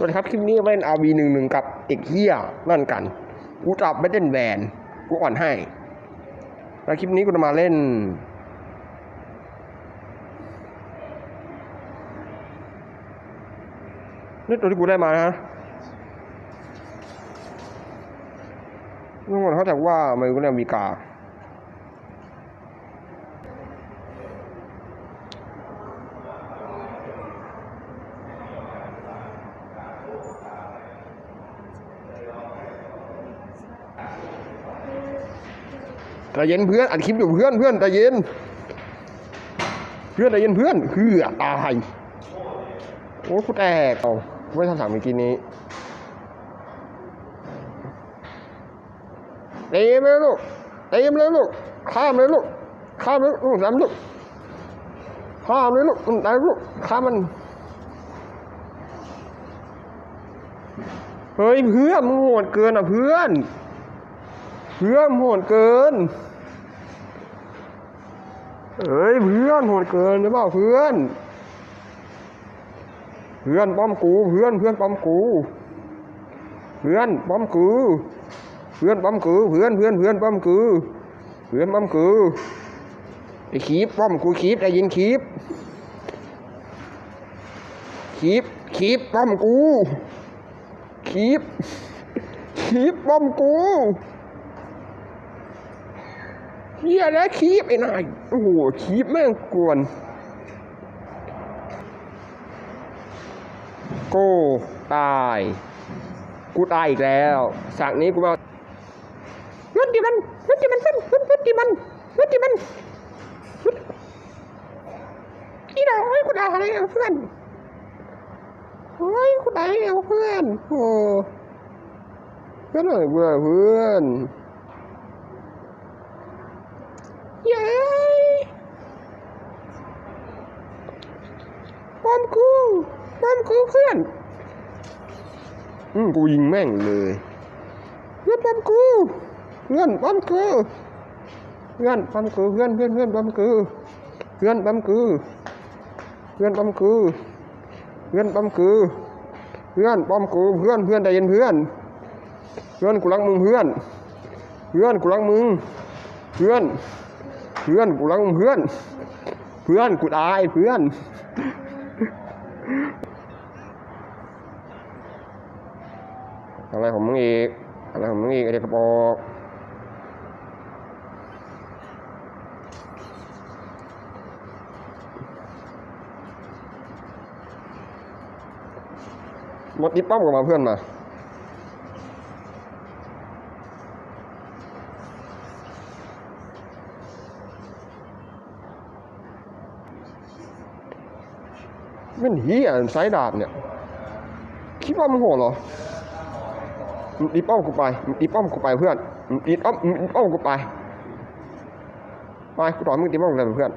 สวัสดีครับ คลิปนี้เล่น RV หนึ่งหนึ่งกับเอกเฮียนั่นกัน กูจับไม่เล่นแวนกูอ่อนให้ แล้วคลิปนี้กูจะมาเล่น นี่ตัวที่กูได้มานะทุกคนเขาใจว่ามันกูเนี่ยมีกา ใจเย็นเพื่อนอัดคลิปอยู่เพื่อนเพื่อนใจเย็น เพื่อนใจเย็นเพื่อนคือตายโอ้กูแตกเอาไม่ทันถามเมื่อกี้นี้เต็มเลยลูกเต็มเลยลูกข้ามเลยลูกข้ามเลยลูกสามลูกข้ามเลยลูกนตายลูกข้ามมันเฮ้ยเพื่อนมึงโหดเกินอะเพื่อน เพื่อนโหดเกิน เอ้ยเพื่อนโหดเกินหรือเปล่าเพื่อน เพื่อนป้อมกูเพื่อนเพื่อนป้อมกู เพื่อนป้อมกูเพื่อนป้อมกูเพื่อนเพื่อนเพื่อนป้อมกูเพื่อนป้อมกูไอ้คีบป้อมกูคีบได้ยินคีบคีบคีบป้อมกูคีบคีบป้อมกู เฮียแล้วคีบไอ้นายโอ้โหคีบแม่งกวนโก้ตาย กูตายอีกแล้วฉากนี้กูมาเงินดิมันเงินดิมันเงินเงินเงินดิมันเงินดิมันที่ไหนเฮ้ยกูตายอะไรเพื่อนเฮ้ยกูตายแล้วเพื่อนโอ้เพื่อนอะไรเพื่อนเพื่อน เย้ปอมกูปอมกูเพื่อน อืมกูยิงแม่งเลยเพื่อนปอมกูเพื่อนปอมกูเพื่อนปอมกูเพื่อนเพื่อนเพื่อนปอมกูเพื่อนปอมกูเพื่อนปอมกูเพื่อนปอมกูเพื่อนปอมกูเพื่อนเพื่อนใจเย็นเพื่อน เพื่อนกูรักมึงเพื่อน เพื่อนกูรักมึง เพื่อนเพื่อนกูรักมึงเพื่อน เพื่อนกูตายเพื่อน อะไรของมึงอีกอะไรของมึงอีกไอเด็กกระบอกมดดิป้อมกับมาเพื่อนมา เป็นเฮียไซด์ดาบเนี่ย คิดว่ามึงโหดเหรอมึงตีป้อมกูไปมึงตีป้อมกูไปเพื่อนมึงตีป้อมมึงตีป้อมกูไป ไปกูต่อมึงตีป้อมกูเลยเพื่อน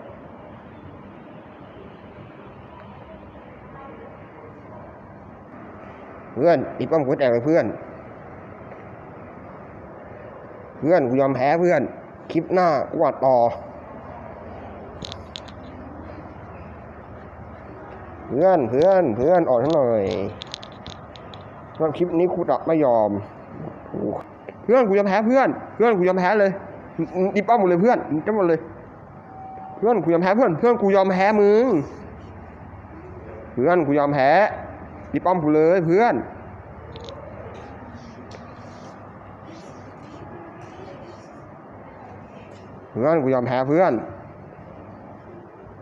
เพื่อนตีป้อมกูแตกเลยเพื่อน เพื่อนกูยอมแพ้เพื่อน คลิปหน้ากูอัดต่อ เพื่อนเพื่อนเพื่อนออนให้หน่อยว่าคลิปนี้ครูตับไม่ยอม เพื่อนกูยอมแพ้เพื่อน เพื่อนกูยอมแพ้เลยดิป้อมหมดเลยเพื่อนจะหมดเลย เพื่อนกูยอมแพ้เพื่อน เพื่อนกูยอมแพ้มึง เพื่อนกูยอมแพ้ดิป้อมกูเลยเพื่อนเพื่อนกูยอมแพ้เพื่อน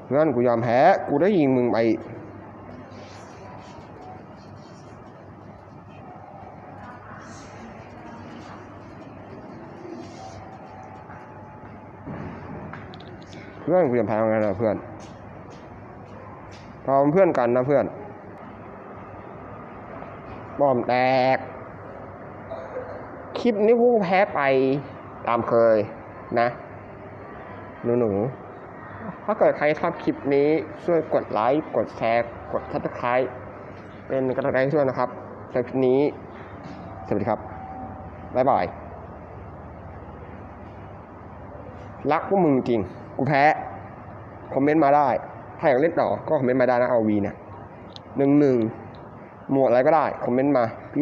เพื่อนกูยอมแพ้ กูได้ยิงมึงไป พื่อนกูยอมแพ้ยังไงล่ะเพื่อนเราเป็นเพื่อนกันนะเพื่อนบอมแตก คลิปนี้กูแพ้ไปตามเคยนะ หนูหนูถ้าเกิดใครชอบคลิปนี้ ช่วยกดไลค์กดแชร์กดซับสไครต์เป็นกำลังใจช่วยนะครับสำหรับคลิปนี้ สวัสดีครับ บ๊ายบาย รักพวกมึงจริง กูแพ้ คอมเมนต์มาได้ ถ้าอยากเล่นต่อก็คอมเมนต์มาได้นะเอาวีเนี่ยหนึ่งหนึ่งหมวดอะไรก็ได้ คอมเมนต์มา